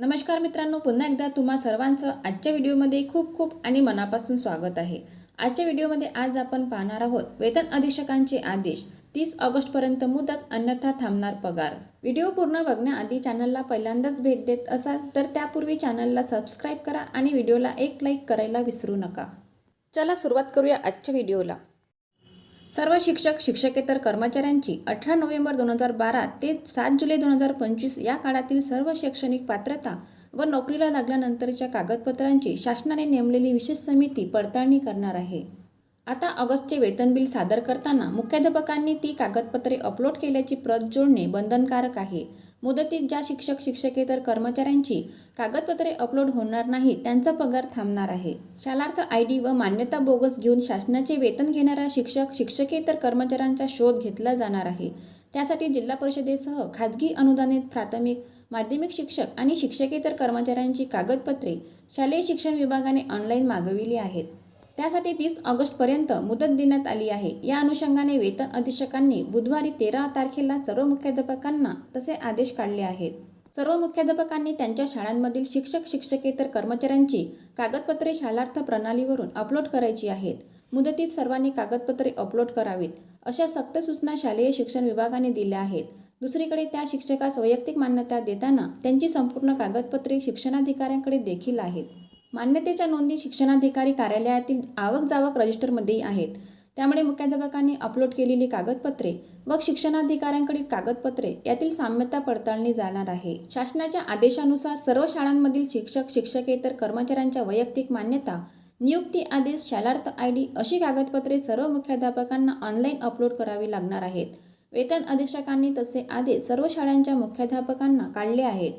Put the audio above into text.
नमस्कार मित्रांनो पुन्हा एकदा तुम्हा सर्वांचं आजच्या व्हिडिओमध्ये खूप खूप आणि मनापासून स्वागत आहे. आजच्या व्हिडिओमध्ये आज आपण पाहणार आहोत वेतन अधीक्षकांचे आदेश. तीस ऑगस्टपर्यंत मुदत अन्यथा थांबणार पगार. व्हिडिओ पूर्ण बघण्याआधी चॅनलला पहिल्यांदाच भेट देत असाल तर त्यापूर्वी चॅनलला सबस्क्राईब करा आणि व्हिडिओला एक लाईक करायला विसरू नका. चला सुरुवात करूया आजच्या व्हिडिओला. सर्व शिक्षक शिक्षकेतर कर्मचाऱ्यांची अठरा नोव्हेंबर दोन हजार बारा ते सात जुलै दोन हजार पंचवीस या काळातील सर्व शैक्षणिक पात्रता व नोकरीला लागल्यानंतरच्या कागदपत्रांची शासनाने नेमलेली विशेष समिती पडताळणी करणार आहे. आता ऑगस्टचे वेतन बिल सादर करताना मुख्याध्यापकांनी ती कागदपत्रे अपलोड केल्याची प्रत जोडणे बंधनकारक आहे. मुदतीत ज्या शिक्षक शिक्षकेतर कर्मचाऱ्यांची कागदपत्रे अपलोड होणार नाही त्यांचा पगार थांबणार आहे. शालार्थ आय डी व मान्यता बोगस घेऊन शासनाचे वेतन घेणाऱ्या शिक्षक शिक्षकेतर कर्मचाऱ्यांचा शोध घेतला जाणार आहे. त्यासाठी जिल्हा परिषदेसह खाजगी अनुदानित प्राथमिक माध्यमिक शिक्षक आणि शिक्षकेतर कर्मचाऱ्यांची कागदपत्रे शालेय शिक्षण विभागाने ऑनलाईन मागविली आहेत. त्यासाठी तीस ऑगस्टपर्यंत मुदत देण्यात आली आहे. या अनुषंगाने वेतन अधीक्षकांनी बुधवारी तेरा तारखेला सर्व मुख्याध्यापकांना तसे आदेश काढले आहेत. सर्व मुख्याध्यापकांनी त्यांच्या शाळांमधील शिक्षक शिक्षकेतर कर्मचाऱ्यांची कागदपत्रे शालार्थ प्रणालीवरून अपलोड करायची आहेत. मुदतीत सर्वांनी कागदपत्रे अपलोड करावीत अशा सक्त सूचना शालेय शिक्षण विभागाने दिल्या आहेत. दुसरीकडे त्या शिक्षकास वैयक्तिक मान्यता देताना त्यांची संपूर्ण कागदपत्रे शिक्षणाधिकाऱ्यांकडे देखील आहेत. मान्यतेच्या नोंदी शिक्षणाधिकारी कार्यालयातील आवक जावक रजिस्टरमध्येही आहेत. त्यामुळे मुख्याध्यापकांनी अपलोड केलेली कागदपत्रे व शिक्षणाधिकाऱ्यांकडील कागदपत्रे यातील साम्यता पडताळणी जाणार आहे. शासनाच्या आदेशानुसार सर्व शाळांमधील शिक्षक शिक्षकेतर कर्मचाऱ्यांच्या वैयक्तिक मान्यता नियुक्ती आदेश शालार्थ आय डी अशी कागदपत्रे सर्व मुख्याध्यापकांना ऑनलाईन अपलोड करावी लागणार आहेत. वेतन अधीक्षकांनी तसे आदेश सर्व शाळांच्या मुख्याध्यापकांना काढले आहेत.